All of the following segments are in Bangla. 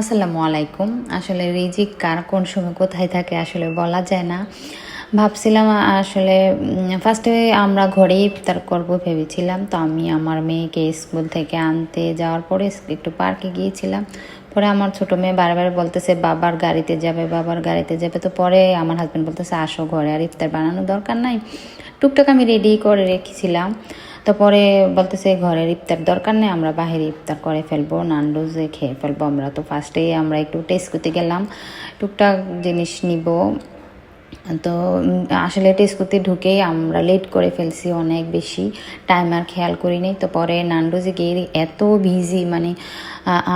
আসসালামু আলাইকুম। আসলে রিজিক কার কোন সময় কোথায় থাকে আসলে বলা যায় না। ভাবছিলাম আসলে ফার্স্টে আমরা ঘরেই ইফতার করব ভেবেছিলাম। তো আমি আমার মেয়েকে স্কুল থেকে আনতে যাওয়ার পরে একটু পার্কে গিয়েছিলাম। পরে আমার ছোট মেয়ে বারবার বলতেছে, বাবার গাড়িতে যাবে, বাবার গাড়িতে যাবে। তো পরে আমার হাজব্যান্ড বলতেছে, আসো ঘরে, আর ইফতার বানানোর দরকার নাই। টুকটাক আমি রেডি করে রেখেছিলাম। তো পরে বলতেছে, ঘরের ইফতার দরকার নেই, আমরা বাহিরে ইফতার করে ফেলব নান্ডোজে খেয়ে ফেলব আমরা। তো ফার্স্টেই আমরা একটু টেস্ট করতে গেলাম। টুকটাক জিনিস নিব। তো আসলে টেস্ট করতে ঢুকেই আমরা লেট করে ফেলছি অনেক বেশি। টাইম আর খেয়াল করি করিনি। তো পরে নান্ডোজে গিয়ে এত বিজি মানে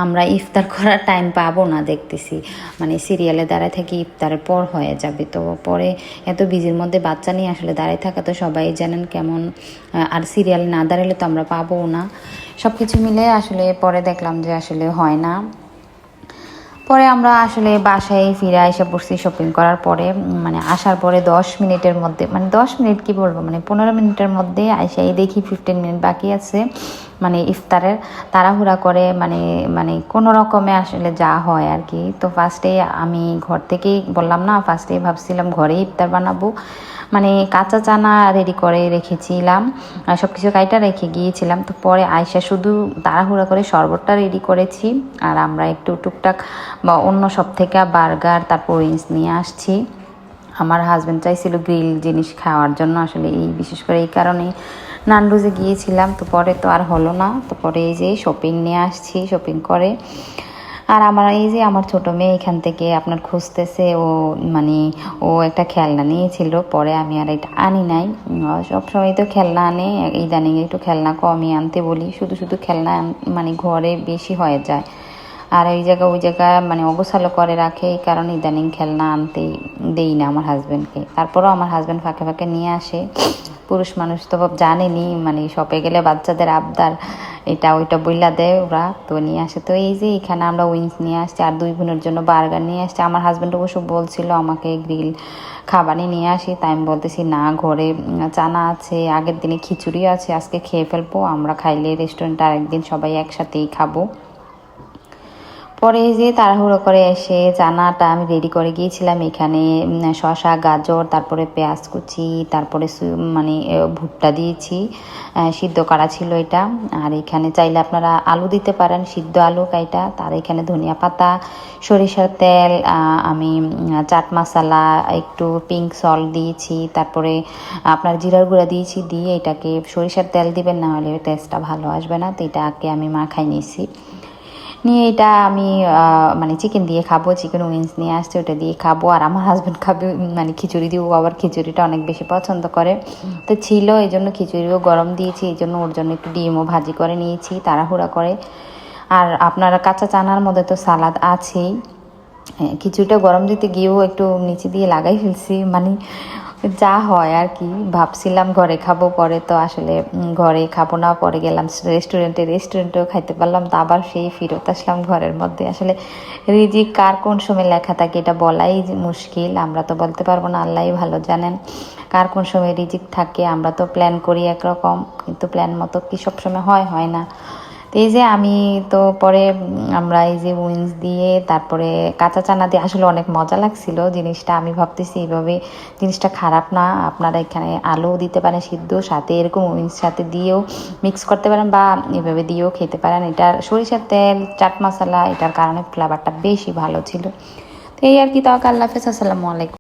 আমরা ইফতার করার টাইম পাবো না দেখতেছি। মানে সিরিয়ালে দাঁড়ায় থেকে ইফতারের পর হয়ে যাবে। তো পরে এত বিজির মধ্যে বাচ্চা নিয়ে আসলে দাঁড়ায় থাকা তো সবাই জানেন কেমন আর সিরিয়াল না দাঁড়ালে তো আমরা পাবো না। সব কিছু মিলে আসলে পরে দেখলাম যে আসলে হয় না। পরে আমরা আসলে বাসায় ফিরে এসে পড়ছি শপিং করার পরে মানে আসার পরে দশ মিনিটের মধ্যে মানে দশ মিনিট কি বলব মানে পনেরো মিনিটের মধ্যে এসে দেখি ফিফটিন মিনিট বাকি আছে। মানে ইফতারের তাড়াহুড়া করে মানে মানে কোনো রকমে আসলে যা হয় আর কি তো ফার্স্টে আমি ঘর থেকেই বললাম না ফার্স্টে ভাবছিলাম ঘরেই ইফতার বানাবো। মানে কাঁচা চানা রেডি করে রেখেছিলাম সব কিছু কাইটা রেখে গিয়েছিলাম। তো পরে আয়সা শুধু তাড়াহুড়া করে শরবতটা রেডি করেছি, আর আমরা একটু টুকটাক বা অন্য সব থেকে বার্গার, তারপর উইংস নিয়ে আসছি। আমার হাজব্যান্ড চাইছিল গ্রিল জিনিস খাওয়ার জন্য, আসলে এই বিশেষ করে এই কারণেই। নান্ডুজে গিয়েছিলাম, তো পরে তো আর হলো না। তো পরে এই যে শপিং নিয়ে আসছি শপিং করে। আর আমার এই যে আমার ছোট মেয়ে এখান থেকে আপনার খুঁজতেছে, ও মানে ও একটা খেলনা নিয়েছিল। পরে আমি আর এটা আনি নাই। সবসময় তো খেলনা আনে, ইদানিং একটু খেলনা কমই আনতে বলি। শুধু শুধু খেলনা মানে ঘরে বেশি হয়ে যায়। আর ওই জায়গা ওই জায়গা মানে অগোছালো করে রাখে, এই কারণে ইদানিং খেলনা আনতে দেই না আমার হাজব্যান্ডকে তারপরেও আমার হাজব্যান্ড ফাঁকে ফাঁকে নিয়ে আসে। পুরুষ মানুষ তো জানেনি মানে শপে গেলে বাচ্চাদের আবদার, এটা ওইটা বইলা দেয় ওরা, তো নিয়ে আসে। তো এই যে এখানে আমরা উইংস নিয়ে আসছি আর দুই বোনের জন্য বার্গার নিয়ে আসছি। আমার হাজব্যান্ড অবশ্য বলছিল আমাকে গ্রিল খাবারই নিয়ে আসি, তাই আমি বলতেছি, না, ঘরে চানা আছে, আগের দিনে খিচুড়ি আছে, আজকে খেয়ে ফেলব, আমরা খাইলে রেস্টুরেন্টে আরেকদিন সবাই একসাথেই খাব। পরে এই যে তাড়াহুড়ো করে এসে চানাটা আমি রেডি করে গিয়েছিলাম এখানে শসা, গাজর, তারপরে পেঁয়াজ কুচি, তারপরে মানে ভুট্টা দিয়েছি সিদ্ধ করা ছিল এটা। আর এখানে চাইলে আপনারা আলু দিতে পারেন, সিদ্ধ আলু কাইটা। তার এখানে ধনিয়া পাতা, সরিষার তেল আমি চাট মশলা, একটু পিঙ্ক সল্ট দিয়েছি। তারপরে আপনার জিরার গুঁড়া দিয়েছি, দিয়ে এটাকে সরিষার তেল দিবেন, না হলে টেস্টটা ভালো আসবে না। তো এটাকে আমি মাখাই নিয়েছি। নিয়ে এটা আমি মানে চিকেন দিয়ে খাব চিকেন উইংস নিয়ে আসছে, ওটা দিয়ে খাব। আর আমার হাজব্যান্ড খাবে মানে খিচুড়ি দিয়ে আবার খিচুড়িটা অনেক বেশি পছন্দ করে। তো ছিল, এই জন্য খিচুড়িও গরম দিয়েছি, এই জন্য ওর জন্য একটু ডিমও ভাজি করে নিয়েছি, তাড়াহুড়া করে। আর আপনারা কাঁচা চানার মধ্যে তো সালাদ আছেই। খিচুড়িটা গরম দিতে গিয়েও একটু নিচে দিয়ে লাগাই ফেলছি মানে যা হয় আর কি। ভাবছিলাম ঘরে খাব, পরে তো আসলে ঘরে খাব না, পরে গেলাম রেস্টুরেন্টে রেস্টুরেন্টেও খাইতে পারলাম, তো আবার সেই ফেরত আসলাম ঘরের মধ্যে। আসলে রিজিক কার কোন সময় লেখা থাকে এটা বলাই মুশকিল, আমরা তো বলতে পারব না, আল্লাহই ভালো জানেন। কার কোন সময় রিজিক থাকে, আমরা তো প্ল্যান করি একরকম, কিন্তু প্ল্যান মতো কি সব সময় হয় হয় না। তো এই যে আমি তো পরে আমরা এই যে উইন্স দিয়ে, তারপরে কাঁচা চানা দিয়ে, আসলে অনেক মজা লাগছিল জিনিসটা। আমি ভাবতেছি এইভাবে জিনিসটা খারাপ না। আপনারা এখানে আলু দিতে পারেন সিদ্ধ, সাথে এরকম উইন্স সাথে দিয়েও মিক্স করতে পারেন বা এভাবে দিয়েও খেতে পারেন। এটার সরিষার তেল, চাট মশলা, এটার কারণে ফ্লেভারটা বেশি ভালো ছিল। তো এই আর কি তাও আল্লাহ হাফেজ, আসসালামু আলাইকুম।